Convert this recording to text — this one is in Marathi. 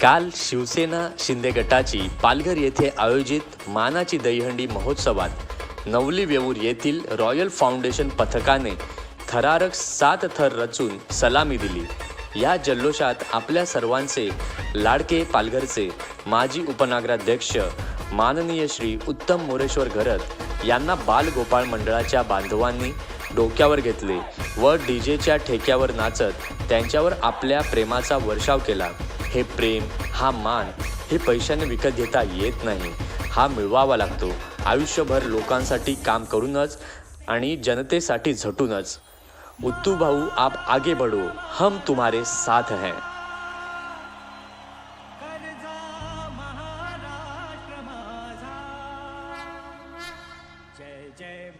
काल शिवसेना शिंदे गटाची पालघर येथे आयोजित मानाची दहीहंडी महोत्सवात नवली वेऊर येथील रॉयल फाउंडेशन पथकाने थरारक सात थर रचून सलामी दिली. या जल्लोषात आपल्या सर्वांचे लाडके पालघरचे माजी उपनगराध्यक्ष माननीय श्री उत्तम मोरेश्वर घरत यांना बालगोपाळ मंडळाच्या बांधवांनी डोक्यावर घेतले व डीजेच्या ठेक्यावर नाचत त्यांच्यावर आपल्या प्रेमाचा वर्षाव केला. हे प्रेम हा मान हे पैशाने विकत घेता येत नाही. हा मिळवावा लागतो. आयुष्यभर लोकांसाठी काम करूनच आणि जनतेसाठी झटूनच. उत्तू भाऊ आप आगे बढो. हम तुम्हारे साथ हैं. जय जय